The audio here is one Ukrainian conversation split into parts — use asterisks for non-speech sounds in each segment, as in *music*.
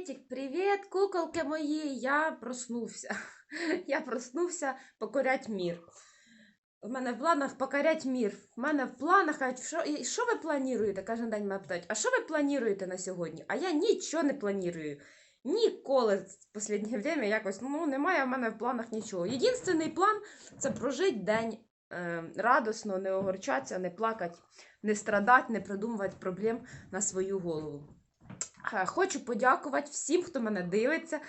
Приветик, привет, куколки мої. Я проснувся. *laughs* Я проснувся покорять мір. У мене в планах покорять мір. У мене в планах, кажуть, що, ви плануєте? Кожен день мене питають, а що ви плануєте на сьогодні? А я нічого не планую. Ніколи в останнє время якось ну, немає в мене в планах нічого. Єдиний план це прожити день е, радосно, не огорчатися, не плакати, не страдати, не придумувати проблем на свою голову. Е, Хочу подякувати всім, хто мене дивиться,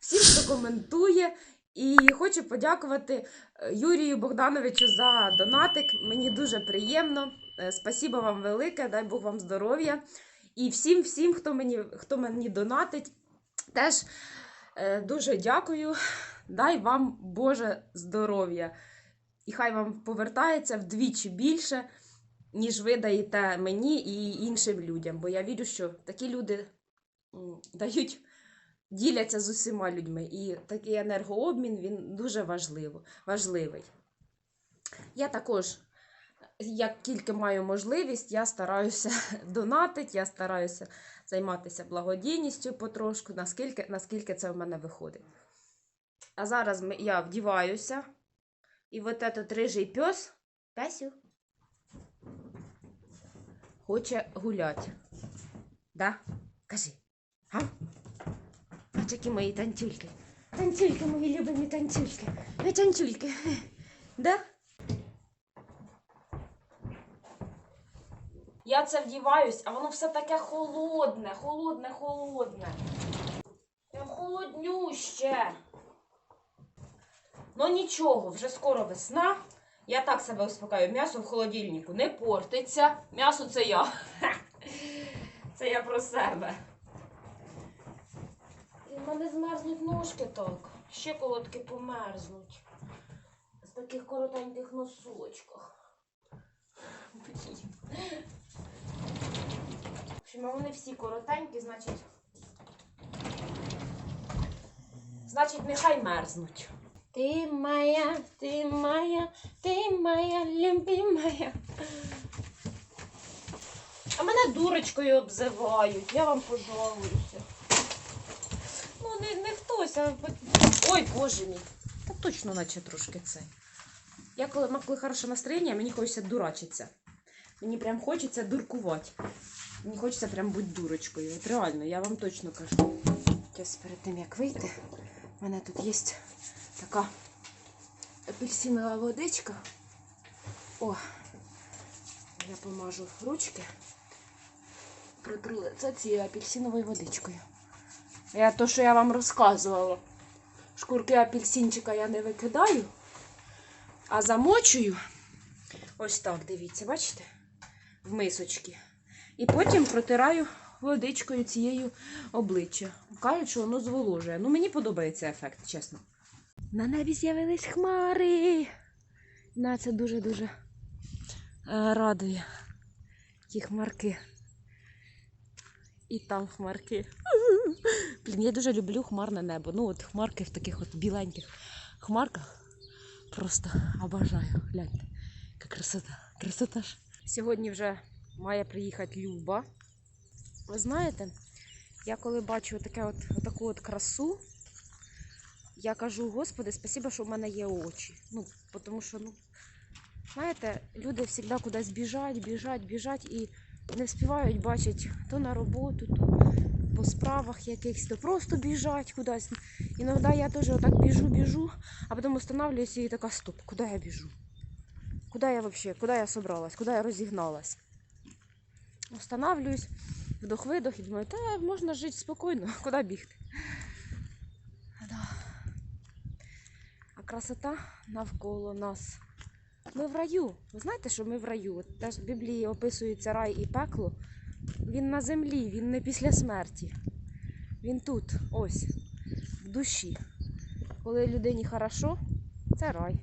всім, хто коментує. І хочу подякувати е, Юрію Богдановичу за донатик. Мені дуже приємно. Е, Спасибо вам велике, дай Бог вам здоров'я. І всім, всім, хто мені, хто мені донатить, теж дуже дякую. Дай вам Боже здоров'я. І хай вам повертається вдвічі більше, ніж ви даєте мені і іншим людям. Бо я вірю, що такі люди дають, діляться з усіма людьми. І такий енергообмін він дуже важливо, важливий. Я також, як тільки маю можливість, я стараюся *laughs* донатити, я стараюся займатися благодійністю потрошку, наскільки, наскільки це в мене виходить. А зараз я вдіваюся. І от этот рижий пес, Песю, хоче гуляти. Да? Кажи. А? Ось які мої танцюльки. Танцюльки, мої любимі танцюльки. Ви танцюльки. Да? Я це вдіваюсь, а воно все таке холодне, холодне, холодне. Прям холоднюще. Ну нічого, вже скоро весна. Я так себе успокаю. М'ясо в холодильнику не портиться. М'ясо це я. *laughs* Це я про себе. І в мене змерзнуть ножки так. Ще колодки померзнуть. З таких коротеньких носочках. Общем, вони всі коротенькі, значить. Значить, нехай мерзнуть. Ти моя, ти моя, ти моя любимая. А мене дурочкою обзивають, я вам пожалуюся. Ну, не, не хтось, а. Ой, боже мій. Та точно, наче трошки це. Я коли, коли хороше настроєння, мені хочеться дурачитися. Мені прям хочеться дуркувати. Мені хочеться прям бути дурочкою. От реально, я вам точно кажу. Зараз перед тим як вийти, в мене тут є така апельсинова водичка. О, я помажу ручки. Протру лице цією апельсиновою водичкою. Я то, що я вам розказувала. Шкурки апельсинчика я не викидаю, а замочую. Ось так, дивіться, бачите? В мисочки. І потім протираю водичкою цією обличчя. Кажуть, що воно зволожує. Ну, мені подобається ефект, чесно. На небі з'явились хмари. На це дуже-дуже е, радує. Ті хмарки. І там хмарки. *laughs* Блін, я дуже люблю хмарне небо. Ну, от хмарки в таких от біленьких хмарках. Просто обожаю. Гляньте, яка красота. Красота ж. Сьогодні вже має приїхати Люба. Ви знаєте, я коли бачу таке от, таку от красу, я кажу, Господи, спасибо, що в мене є очі. Ну, тому що, ну, знаєте, люди завжди кудись біжать, біжать, біжать і не встигають бачити то на роботу, то по справах якихось, то просто біжать кудись. Іноді я теж отак біжу, біжу, а потім останавливаюся і така, стоп, куди я біжу? Куди я взагалі, куди я собралась, куди я розігналась? Останавливаюсь, вдох-видох і думаю, та можна жити спокійно, куди бігти? Да. А красота навколо нас. Ми в раю. Ви знаєте, що ми в раю? Теж в Біблії описується рай і пекло. Він на землі, він не після смерті. Він тут, ось, в душі. Коли людині хорошо, це рай.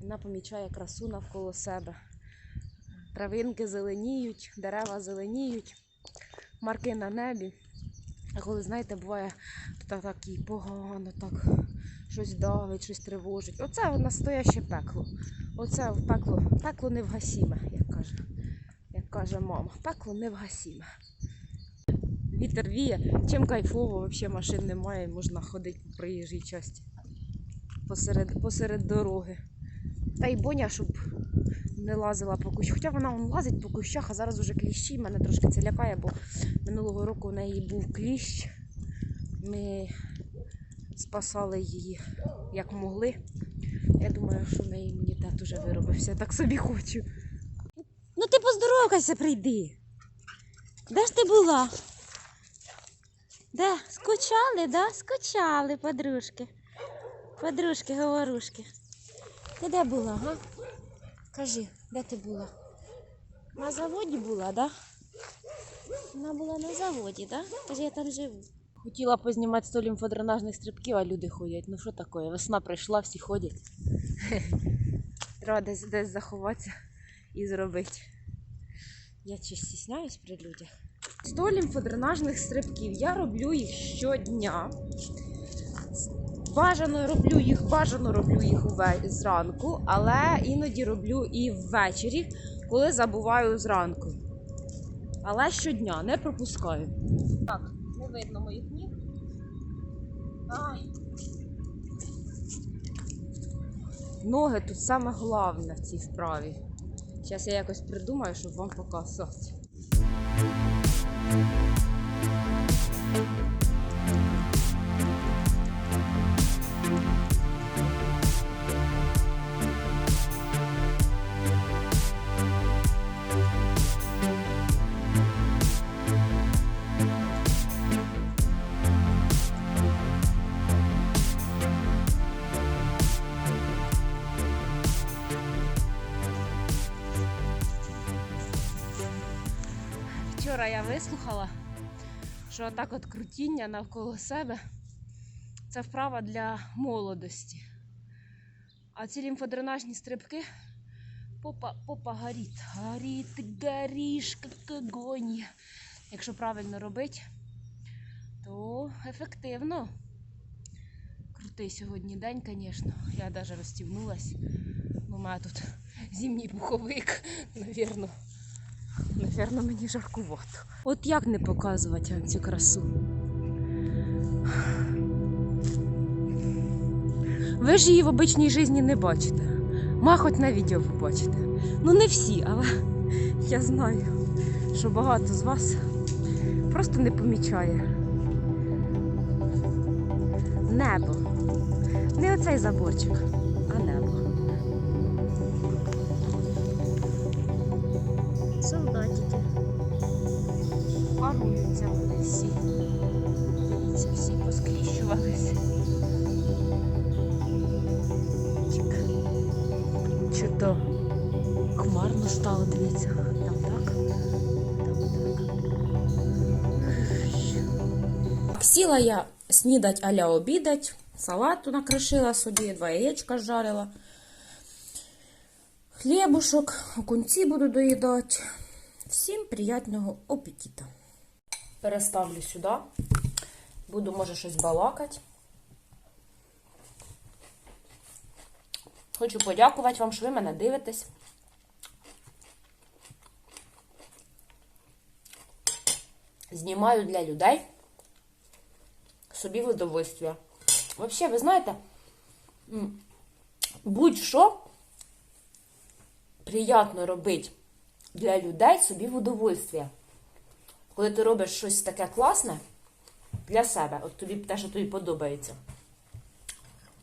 Вона помічає красу навколо себе. Травинки зеленіють, дерева зеленіють, марки на небі. А коли, знаєте, буває так і погано, так щось давить, щось тривожить. Оце настояще пекло. Оце в пекло, пекло невгасіме, як каже, як каже мама. Пекло невгасіме. вітер віє. Чим кайфово, взагалі машин немає, можна ходити по проїжджій часті. Посеред, посеред дороги. Та й боня, щоб не лазила по кущах. Хоча вона он лазить по кущах, а зараз уже кліщі. Мене трошки це лякає, бо минулого року у неї був кліщ. Ми спасали її як могли. Я думаю, що неї імунітет уже виробився. Так собі хочу. Ну ти поздоровкайся, прийди. Де ж ти була? Де? Скучали, да? Скучали, подружки. Подружки, говорушки. Ти де була, га? Кажи, де ти була? На заводі була, да? Вона була на заводі, да? Каже, я там живу. Хотіла познімати сто лімфодренажних стрибків, а люди ходять. Ну що таке? Весна прийшла, всі ходять. *laughs* Треба десь, десь заховатися і зробити. Я чи стісняюсь при людях. 100 лімфодренажних стрибків. Я роблю їх щодня. Бажано роблю їх, бажано роблю їх зранку, але іноді роблю і ввечері, коли забуваю зранку. Але щодня не пропускаю. Так, не видно моїх ніг. Ноги тут саме головне в цій вправі. Зараз я якось придумаю, щоб вам показати. Вчора я вислухала, що так от крутіння навколо себе це вправа для молодості. А ці лімфодренажні стрибки попа, попа горить. Горить, гориш, як. Якщо правильно робити, то ефективно. Крутий сьогодні день, звісно. Я навіть розстібнулась. У мене тут зимній пуховик, *laughs* навірно. Мені жаркувато. От як не показувати вам цю красу? Ви ж її в обичній житті не бачите. Ма хоч на відео побачите. Ну не всі, але я знаю, що багато з вас просто не помічає. Небо. Не оцей заборчик, Солдатики. Паруються вони всі. Дивіться, всі поскріщувались. Чик. Чудо. Хмарно стало, дивіться. Там так. Там так. Сіла я снідать аля обідать. Салату накришила собі, два яєчка жарила. Хлібушок, окунці буду доїдати. Всім приятного апетита. Переставлю сюди. Буду, може, щось балакати. Хочу подякувати вам, що ви мене дивитесь. Знімаю для людей собі в удовольствие. Взагалі, ви знаєте, будь-що приємно робити для людей собі в удовольствие. Коли ти робиш щось таке класне для себе, от тобі те, що тобі подобається.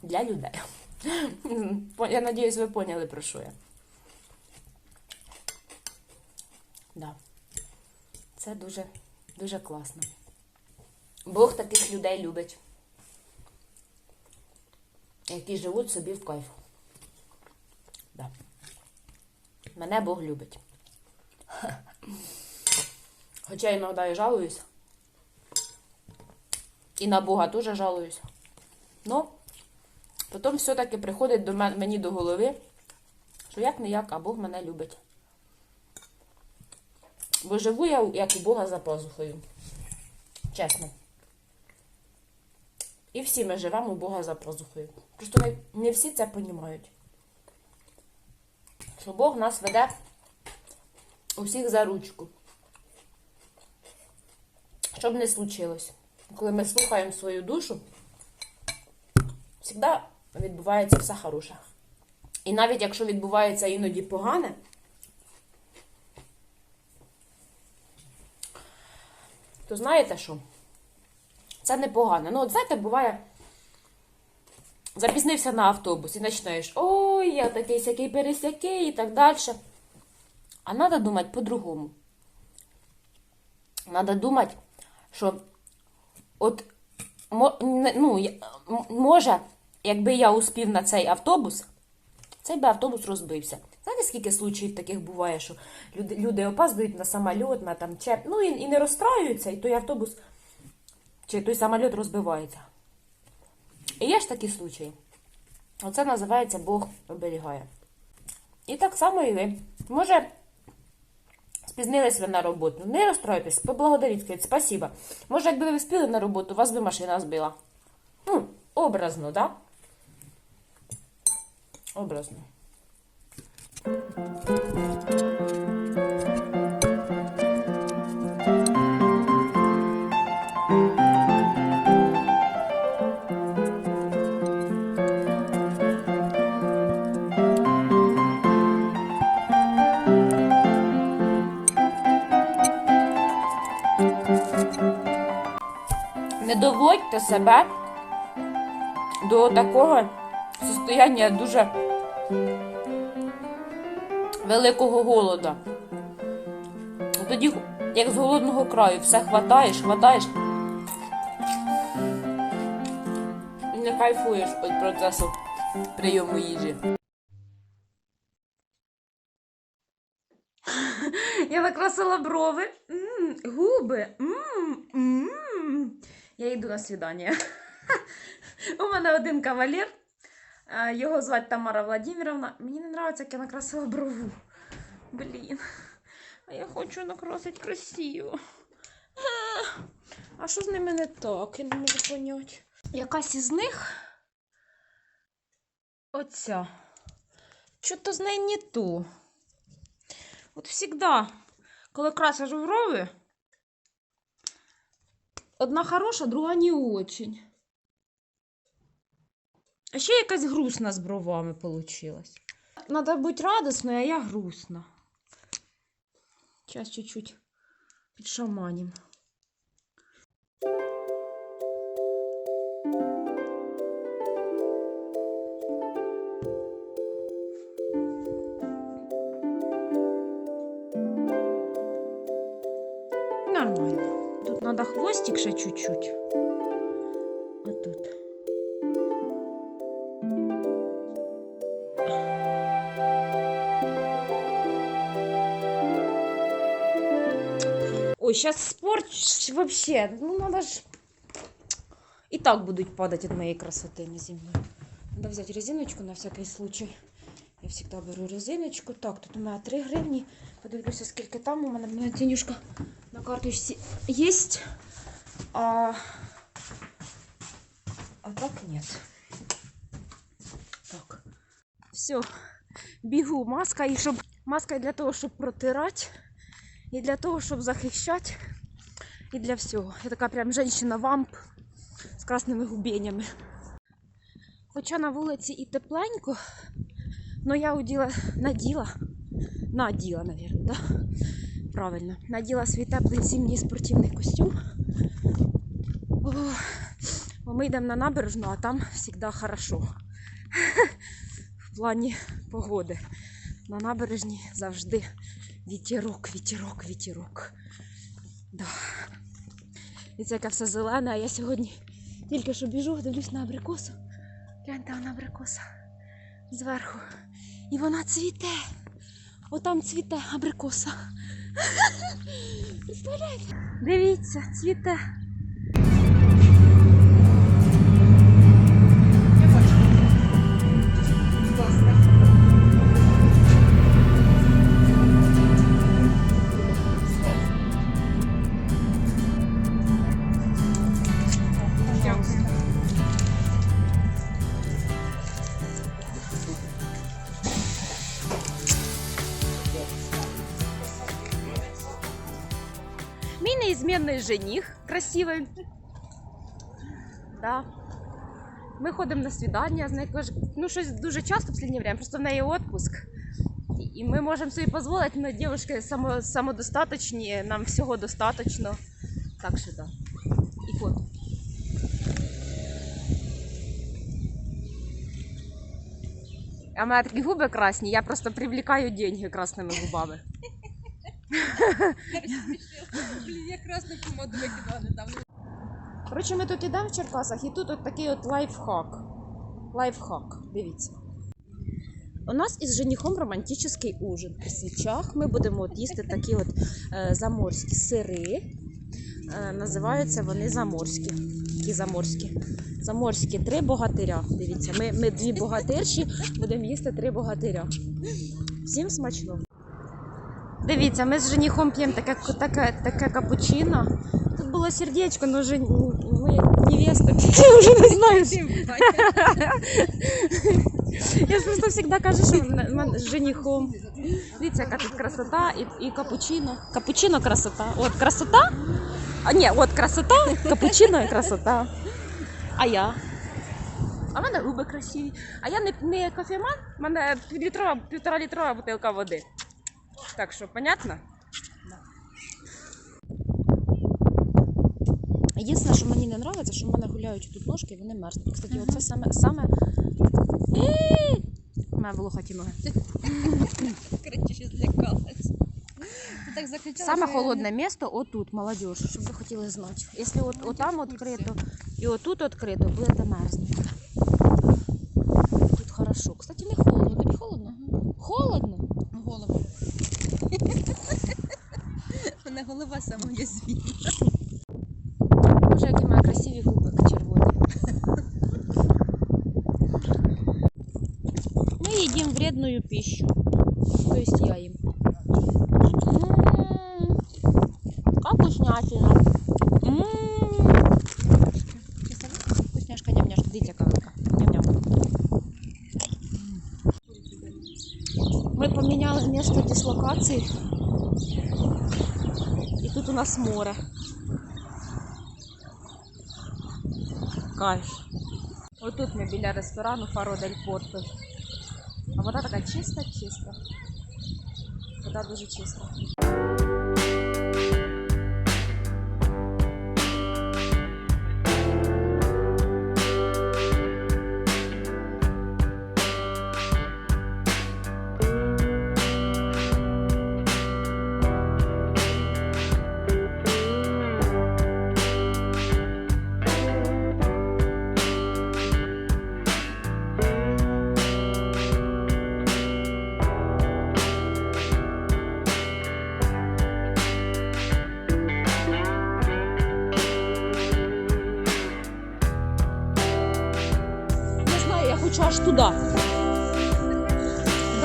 Для людей. Я надіюсь, ви поняли, про що я. Да. Це дуже, дуже класно. Бог таких людей любить, які живуть собі в кайф. Да. Мене Бог любить. Хоча іноді і жалуюсь. І на Бога теж жалуюсь. Но потім все-таки приходить до мен- мені до голови, що як не як, а Бог мене любить. Бо живу я як у Бога за пазухою. Чесно. І всі ми живемо у Бога за пазухою. Просто не всі це розуміють. Що Бог нас веде усіх за ручку. Що б не случилось, коли ми слухаємо свою душу, завжди відбувається все хороше. І навіть якщо відбувається іноді погане, то знаєте що? Це непогано. Ну, от знаєте, буває, запізнився на автобус і починаєш, ой, я такий сякий пересякий і так далі. А треба думати по-другому. Треба думати, що от ну, може, якби я успів на цей автобус, цей би автобус розбився. Знаєте, скільки случаїв таких буває, що люди, люди опаздують на самоліт, на там чеп, ну і, і не розстраюються, і той автобус чи той самоліт розбивається. І є ж такі случаї. Оце називається Бог оберігає. І так само і ви. Може, спізнились ви на роботу. Не розстройтесь, поблагодаріть, скажіть, спасибо. Може, якби ви вспіли на роботу, вас би машина збила. Ну, образно? Да? Образно. Не доводьте себе до такого состояння дуже великого голода. Тоді, як з голодного краю, все хватаєш, хватаєш. І не кайфуєш від процесу прийому їжі. Я накрасила брови, м губи. м м Я йду на свідання. *laughs* У мене один кавалер. Його звати Тамара Владимировна. Мені не подобається, як я накрасила брову. Блін. А я хочу накрасити красиво. А, що з ними не так? Я не можу поняти. Якась із них. Оця. Що-то з неї не то. От завжди, коли красиш брови, одна хороша, друга не очень. А ще якась грустна з бровами получилась. Надо бути радісною, а я грустна. Зараз чуть-чуть підшаманім. Хвостик ще чуть-чуть. А тут. Ой, сейчас спорч вообще. Ну, надо ж... И так будут падать от моей красоты на землю. Надо взять резиночку на всякий случай. Я всегда беру резиночку. Так, тут у меня 3 гривні. Подивлюся, скільки там. У мене, денюжка на карточці є. А... а так нет. Так. Все. Бігу. Маска і щоб маска для того, щоб протирати. І для того, щоб захищати. І для всього. Я така прям жінка-вамп з красними губенями. Хоча на вулиці і тепленько, але я уділа, наділа, наділа, наверное, да? Правильно. Наділа свій теплий зимній спортивний костюм. Бо ми йдемо на набережну, а там *laughs* завжди хорошо. В плані погоди. На набережні завжди вітерок, вітерок, вітерок. Да. І це яке все зелене, а я сьогодні тільки що біжу, дивлюсь на абрикосу. Гляньте, вона абрикоса зверху. І вона цвіте. Отам цвіте абрикоса. *laughs* Представляєте? Дивіться, цвіте. Красивий. Да. Ми ходимо на свідання, з нею ну щось дуже часто в останнє время, просто в неї відпуск. І- ми можемо собі дозволити, ми дівчатки само, самодостаточні, нам всього достаточно. Так що так. І фото. А в мене такі губи красні, я просто привлікаю деньги красними губами. Я недавно. Коротше, ми тут ідемо в Черкасах, і тут от такий от лайфхак. Лайфхак, дивіться. У нас із женихом романтичний ужин. При свічах ми будемо от їсти такі от е, заморські сири. Е, називаються вони заморські. Такі заморські. Заморські три богатиря. Дивіться, ми, ми дві богатирші будемо їсти три богатиря. Всім смачно. Дивіться, ми з женихом п'ємо таке, таке, таке капучино. Тут було сердечко, но вже моя невеста. *laughs* Я вже не знаю. Я ж просто завжди кажу, що мене- з женихом. Дивіться, яка тут красота і, і капучино. Капучино красота. От красота. А ні, от красота, капучино і красота. А я? А в мене губи красиві. А я не, не кофеман, в мене півтора літрова бутилка води. Так що, понятно? Єдине, що мені не подобається, що в мене гуляють тут ножки, і вони мерзнуть. Кстати, оце саме саме. У мене волохаті ноги. Короче, ще злякалась. Так закричала, Саме що я холодне місто отут, молодіж, щоб ви хотіли знати. Якщо от, Ну, отам відкрито і отут відкрито, будете мерзнути. сама уязвіма. Боже, які мої красиві губи червоні. Мы едим вредную пищу. То есть я им. Море. Кайф. Отут ми біля ресторану Фаро дель Порто. А вода така чиста, чиста. Вода дуже чиста.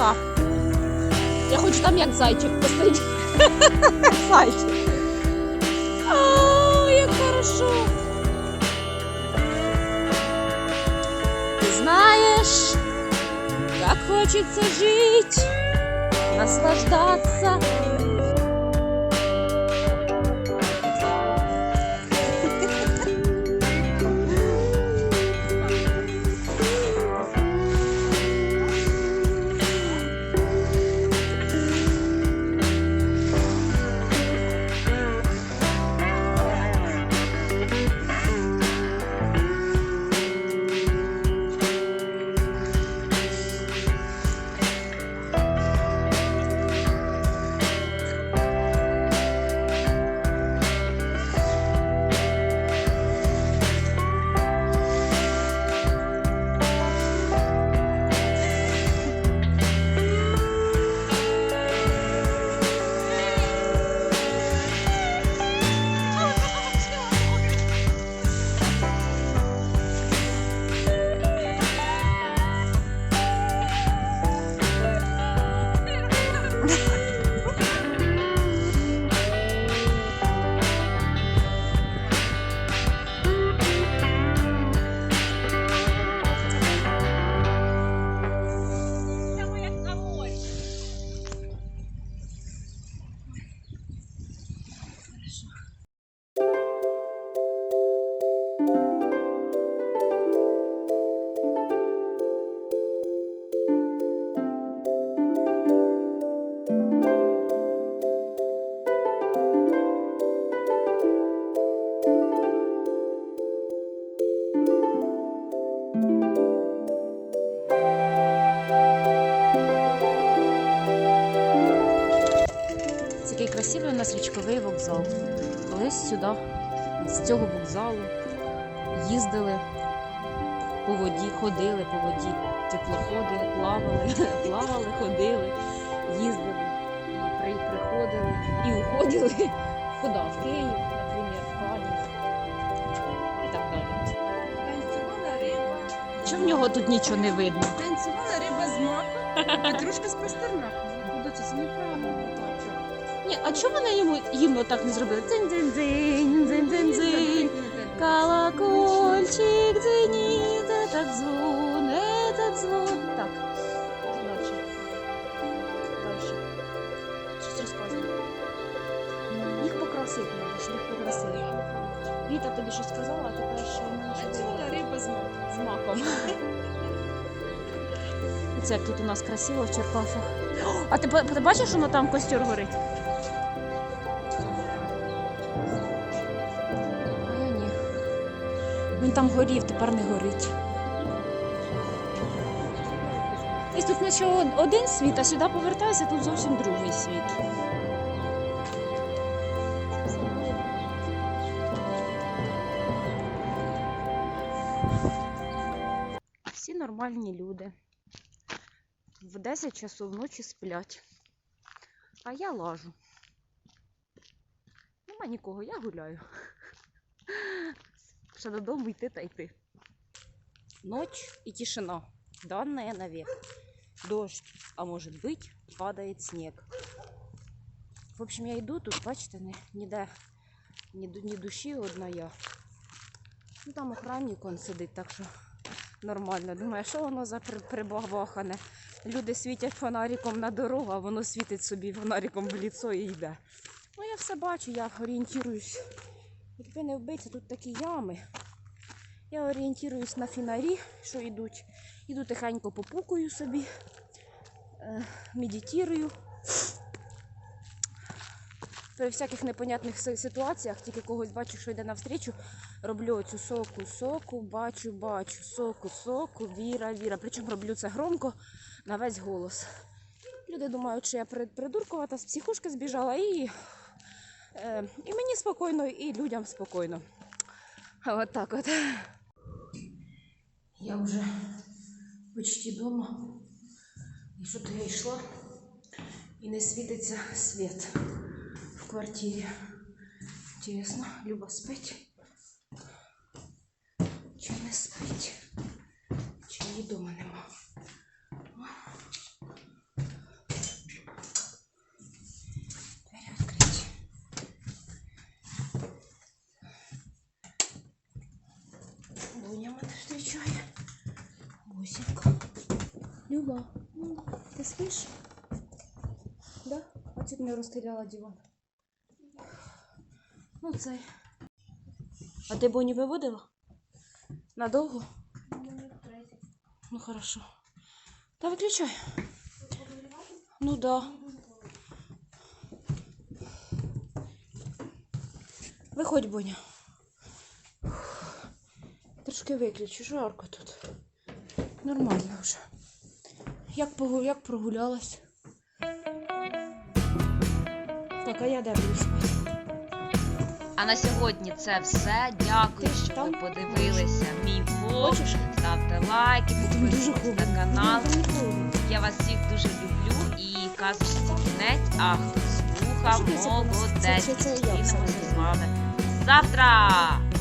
Да. Я хочу там як зайчик посидіти. *laughs* Зайчик. А, як хорошо. Ти знаєш, як хочеться жити, наслаждаться. Цього вокзалу, їздили по воді, ходили по воді. Теплоходи, плавали, *laughs* плавали, ходили, їздили, при, приходили і уходили куди? В Київ, наприклад, в Канів і так далі. Танцювала риба. Чи в нього тут нічого не видно? Танцювала риба з маком, петрушка з пастернаком. Це неправильно. Ні, а чому вони йому їм отак не зробили? Дзинь-дзинь-дзинь, дзинь-дзинь-дзинь. Колокольчик дзвенит, этот звон, этот звон. Так, дальше. Дальше. Щось розказує. Їх покрасити треба, щоб їх покрасили. Віта тобі щось сказала, а тепер ще не Танцювала риба з маком. з маком. Це як тут у нас красиво в Черкасах. А ти, ти бачиш, що воно там костер горить? Він там горів, тепер не горить. І тут наче один світ, а сюди повертайся, тут зовсім другий світ. Всі нормальні люди. В 10 часов ночі сплять. А я лажу. Нема нікого, я гуляю. Ще додому йти та йти. Ночь и тишина. Данная навек. Дождь, а может быть, падает снег. В общем, я йду тут, бачите, ні, ніде ні, ні душі одна я. Ну там охранник он сидить, так що нормально. Думаю, що воно за при- прибахбахане. Люди світять фонариком на дорогу, а воно світить собі фонариком в ліцо і йде. Ну я все бачу, я орієнтуюсь. Якби не вбиться, тут такі ями. Я орієнтуюсь на фінарі, що йдуть. Іду тихенько попукаю собі, е, медитирую. При всяких непонятних ситуаціях, тільки когось бачу, що йде навстрічу, роблю оцю соку, соку, бачу, бачу, соку, соку, віра, віра. Причому роблю це громко на весь голос. Люди думають, що я при- придуркувата з психушки збіжала і, і мені спокійно, і людям спокійно. От так от. Я вже почти вдома. І що то я йшла, і не світиться світ в квартирі. Інтересно, Люба спить? Чи не спить? Чи її вдома нема? Бусинка. Люба, м, ти спиш? Да? А чуть не розстріляла диван. Ну, цей. А ти Боню виводила? Надовго? Ну, хорошо. Та виключай. Ну да. Виходь, Боня. Трошки виключу, жарко тут. Нормально вже. Як, погу... Як прогулялась? Так, а я де буду спати? А на сьогодні це все. Дякую, Ти що ви подивилися мій влог. Ставте лайки, підписуйтесь на канал. Там. Я вас всіх дуже люблю і казочці кінець. А хто слухав, молодець. Зустрінемося з вами завтра.